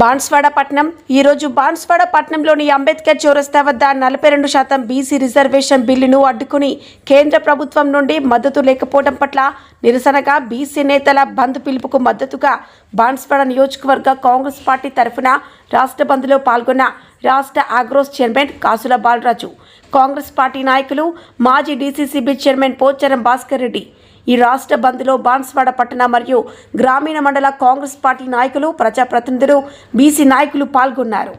బాన్స్వాడ పట్నం. ఈరోజు బాన్స్వాడ పట్నంలోని అంబేద్కర్ చౌరస్తా వద్ద నలభై రెండు శాతం బీసీ రిజర్వేషన్ బిల్లును అడ్డుకుని కేంద్ర ప్రభుత్వం నుండి మద్దతు లేకపోవడం పట్ల నిరసనగా బీసీ నేతల బంద్ పిలుపుకు మద్దతుగా బాన్స్వాడ నియోజకవర్గ కాంగ్రెస్ పార్టీ తరఫున రాష్ట్ర బంద్లో పాల్గొన్న రాష్ట్ర ఆగ్రోస్ చైర్మన్ కాసుల బాలరాజు కాంగ్రెస్ పార్టీ నాయకులు మాజీ డీసీసీబీ చైర్మన్ పోచారం భాస్కర్ రెడ్డి ఈ రాష్ట్ర బంద్లో బాన్స్వాడ పట్టణ మరియు గ్రామీణ మండల కాంగ్రెస్ పార్టీ నాయకులు ప్రజాప్రతినిధులు బీసీ నాయకులు పాల్గొన్నారు.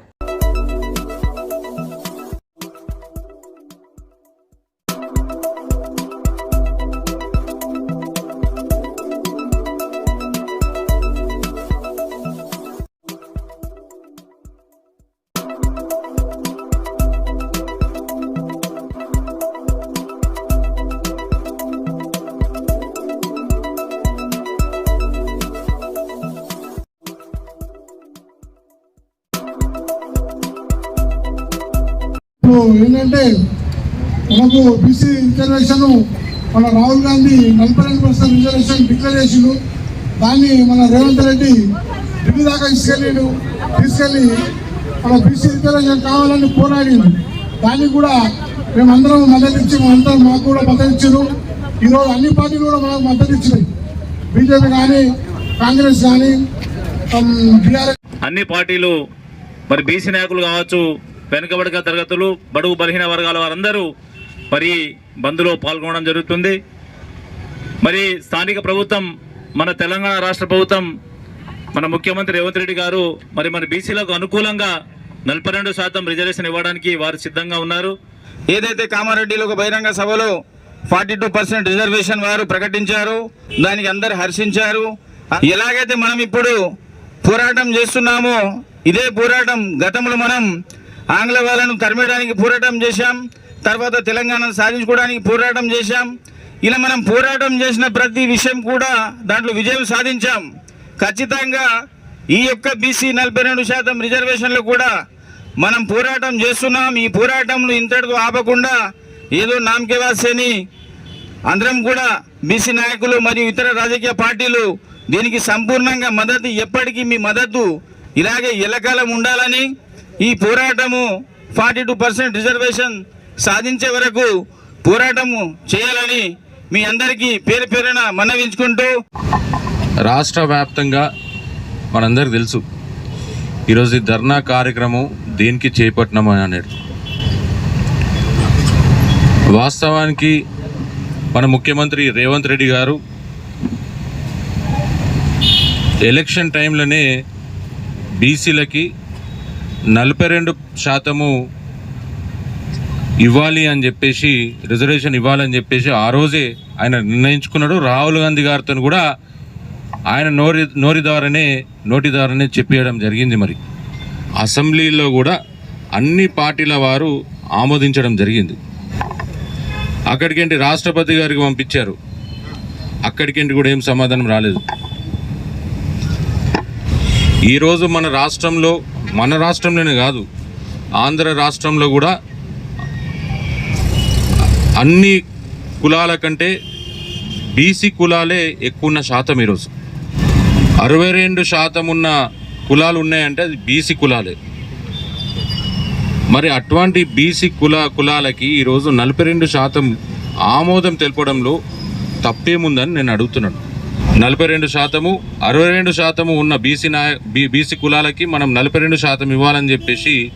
ఇప్పుడు ఏంటంటే మనకు బీసీ రిజర్వేషన్ మన రాహుల్ గాంధీ నలభై రెండు పర్సెంట్ రిజర్వేషన్ డిక్లేర్ చేసిండు. దాన్ని మన రేవంత్ రెడ్డి ఢిల్లీ దాకా తీసుకెళ్ళిండు. తీసుకెళ్ళి మన బీసీ రిజర్వేషన్ కావాలని పోరాడిండు. దానికి కూడా మేమందరం మద్దతు ఇచ్చి మేమందరం మాకు కూడా మద్దతు ఇచ్చారు ఈరోజు అన్ని పార్టీలు కూడా మనకు మద్దతు ఇచ్చినాయి. బీజేపీ కానీ కాంగ్రెస్ కానీ బీఆర్ఎస్ అన్ని పార్టీలు మరి బీసీ నాయకులు కావచ్చు వెనుకబడిన తరగతులు బడుగు బలహీన వర్గాల వారందరూ మరి బంద్లో పాల్గొనడం జరుగుతుంది. మరి స్థానిక ప్రభుత్వం మన తెలంగాణ రాష్ట్ర ప్రభుత్వం మన ముఖ్యమంత్రి రేవంత్ రెడ్డి గారు మరి మన బీసీలకు అనుకూలంగా నలభై రెండు శాతం రిజర్వేషన్ ఇవ్వడానికి వారు సిద్ధంగా ఉన్నారు. ఏదైతే కామారెడ్డిలో ఒక బహిరంగ సభలో ఫార్టీ టూ పర్సెంట్ రిజర్వేషన్ వారు ప్రకటించారు దానికి అందరు హర్షించారు. ఎలాగైతే మనం ఇప్పుడు పోరాటం చేస్తున్నామో ఇదే పోరాటం గతంలో మనం ఆంగ్ల వాళ్ళను తరిమేయడానికి పోరాటం చేశాం. తర్వాత తెలంగాణను సాధించుకోవడానికి పోరాటం చేశాం. ఇలా మనం పోరాటం చేసిన ప్రతి విషయం కూడా దాంట్లో విజయం సాధించాం. ఖచ్చితంగా ఈ యొక్క బీసీ నలభై రెండు శాతం రిజర్వేషన్లు కూడా మనం పోరాటం చేస్తున్నాం. ఈ పోరాటంను ఇంతటితో ఆపకుండా ఏదో నామకేవాసేని అందరం కూడా బీసీ నాయకులు మరియు ఇతర రాజకీయ పార్టీలు దీనికి సంపూర్ణంగా మద్దతు ఎప్పటికీ మీ మద్దతు ఇలాగే ఎల్లకాలం ఉండాలని ఈ పోరాటము ఫార్టీ టూ పర్సెంట్ రిజర్వేషన్ సాధించే వరకు పోరాటము చేయాలని మీ అందరికీ పేరు పేరున మనవించుకుంటూ రాష్ట్ర వ్యాప్తంగా మనందరికి తెలుసు ఈరోజు ఈ ధర్నా కార్యక్రమం దేనికి చేపట్టినాం అనేది. వాస్తవానికి మన ముఖ్యమంత్రి రేవంత్ రెడ్డి గారు ఎలక్షన్ టైంలోనే బీసీలకి నలభై రెండు శాతము ఇవ్వాలి అని చెప్పేసి రిజర్వేషన్ ఇవ్వాలని చెప్పేసి ఆ రోజే ఆయన నిర్ణయించుకున్నాడు. రాహుల్ గాంధీ గారితో కూడా ఆయన నోరి నోరి ద్వారానే నోటి ద్వారానే చెప్పేయడం జరిగింది మరి. అసెంబ్లీలో కూడా అన్ని పార్టీల వారు ఆమోదించడం జరిగింది. అక్కడికేంటి రాష్ట్రపతి గారికి పంపించారు. అక్కడికేంటి కూడా ఏం సమాధానం రాలేదు. ఈరోజు మన రాష్ట్రంలో మన రాష్ట్రంలోనే కాదు ఆంధ్ర రాష్ట్రంలో కూడా అన్ని కులాల కంటే బీసీ కులాలే ఎక్కువ ఉన్న శాతం ఈరోజు. అరవై రెండు శాతం ఉన్న కులాలు ఉన్నాయంటే అది బీసీ కులాలే. మరి అటువంటి బీసీ కుల కులాలకి ఈరోజు నలభై రెండు శాతం ఆమోదం తెలపడంలో తప్పేముందని నేను అడుగుతున్నాను. నలభై రెండు శాతము అరవై రెండు శాతము ఉన్న బీసీ నాయ బీ- బీసీ కులాలకి మనం నలభై రెండు శాతం ఇవ్వాలని చెప్పేసి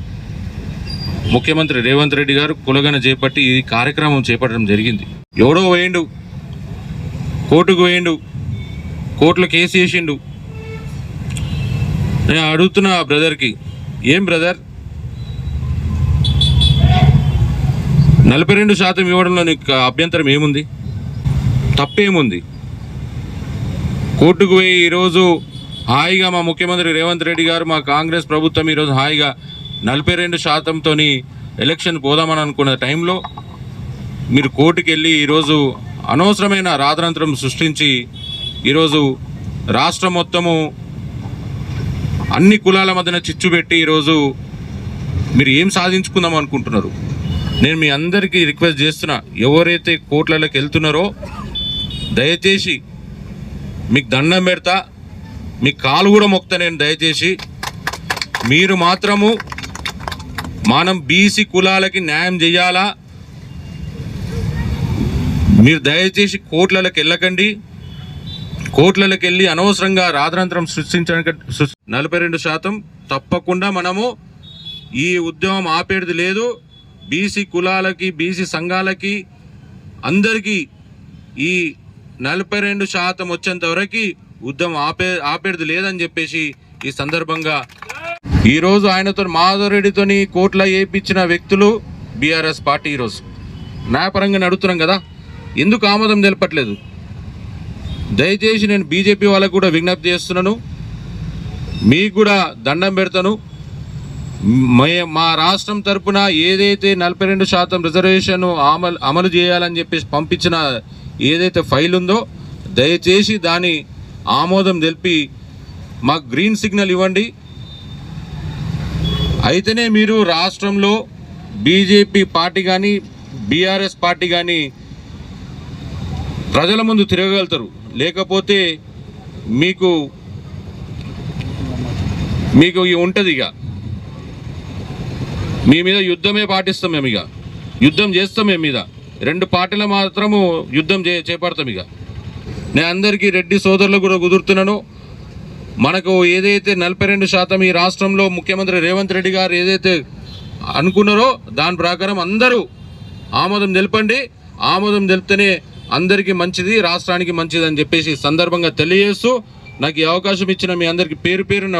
ముఖ్యమంత్రి రేవంత్ రెడ్డి గారు కులగన చేపట్టి ఈ కార్యక్రమం చేపట్టడం జరిగింది. ఎవడో వేయండు కోర్టుకు వేయండు కోర్టులో కేసు వేసిండు. నేను అడుగుతున్నా ఆ బ్రదర్కి ఏం బ్రదర్? నలభై రెండు శాతం ఇవ్వడంలో నీకు అభ్యంతరం ఏముంది? తప్పేముంది? కోర్టుకు పోయి ఈరోజు హాయిగా మా ముఖ్యమంత్రి రేవంత్ రెడ్డి గారు మా కాంగ్రెస్ ప్రభుత్వం ఈరోజు హాయిగా నలభై రెండు శాతంతో ఎలక్షన్ పోదామని అనుకున్న టైంలో మీరు కోర్టుకు వెళ్ళి ఈరోజు అనవసరమైన రాదరంతరం సృష్టించి ఈరోజు రాష్ట్రం మొత్తము అన్ని కులాల మధ్యన చిచ్చు పెట్టి ఈరోజు మీరు ఏం సాధించుకుందాం అనుకుంటున్నారు? నేను మీ అందరికీ రిక్వెస్ట్ చేస్తున్నా ఎవరైతే కోర్టులలోకి వెళ్తున్నారో దయచేసి మీకు దండం పెడతా. మీ కాలు కూడా మొక్తా నేను దయచేసి. మీరు మాత్రము మనం బీసీ కులాలకి న్యాయం చేయాలా? మీరు దయచేసి కోట్లలోకి వెళ్ళకండి. కోట్లలోకి వెళ్ళి అనవసరంగా రాజనంతరం సృష్టించడానికి నలభై రెండు శాతం తప్పకుండా మనము ఈ ఉద్యమం ఆపేది లేదు. బీసీ కులాలకి బీసీ సంఘాలకి అందరికీ ఈ నలభై రెండు శాతం వచ్చేంత వరకు ఉద్యమం ఆపే ఆపేది లేదని చెప్పేసి ఈ సందర్భంగా ఈరోజు ఆయనతో మాధవరెడ్డితోని కోట్ల వేయించిన వ్యక్తులు బీఆర్ఎస్ పార్టీ ఈరోజు న్యాయపరంగా నడుతున్నాం కదా? ఎందుకు ఆమోదం తెలపట్లేదు? దయచేసి నేను బీజేపీ వాళ్ళకు కూడా విజ్ఞప్తి చేస్తున్నాను. మీకు కూడా దండం పెడతాను. మే- మా రాష్ట్రం తరపున ఏదైతే నలభై రెండు శాతం రిజర్వేషన్ అమలు అమలు చేయాలని చెప్పేసి పంపించిన ఏదైతే ఫైల్ ఉందో దయచేసి దాని ఆమోదం తెలిపి మాకు గ్రీన్ సిగ్నల్ ఇవ్వండి. అయితేనే మీరు రాష్ట్రంలో బీజేపీ పార్టీ కానీ బీఆర్ఎస్ పార్టీ కానీ ప్రజల ముందు తిరగగలుగుతారు. లేకపోతే మీకు మీకు ఉంటుంది ఇక. మీ మీద యుద్ధమే పాటిస్తాం మేము ఇక. యుద్ధం చేస్తాం మేము మీద. రెండు పార్టీలు మాత్రము యుద్ధం చే చేపడతాం ఇక. నేను అందరికీ రెడ్డి సోదరులకు కూడా కుదురుతున్నాను. మనకు ఏదైతే నలభై రెండు శాతం ఈ రాష్ట్రంలో ముఖ్యమంత్రి రేవంత్ రెడ్డి గారు ఏదైతే అనుకున్నారో దాని ప్రకారం అందరూ ఆమోదం తెలపండి. ఆమోదం తెలిపితేనే అందరికీ మంచిది రాష్ట్రానికి మంచిది అని చెప్పేసి సందర్భంగా తెలియజేస్తూ నాకు ఈ అవకాశం ఇచ్చిన మీ అందరికీ పేరు పేరు నా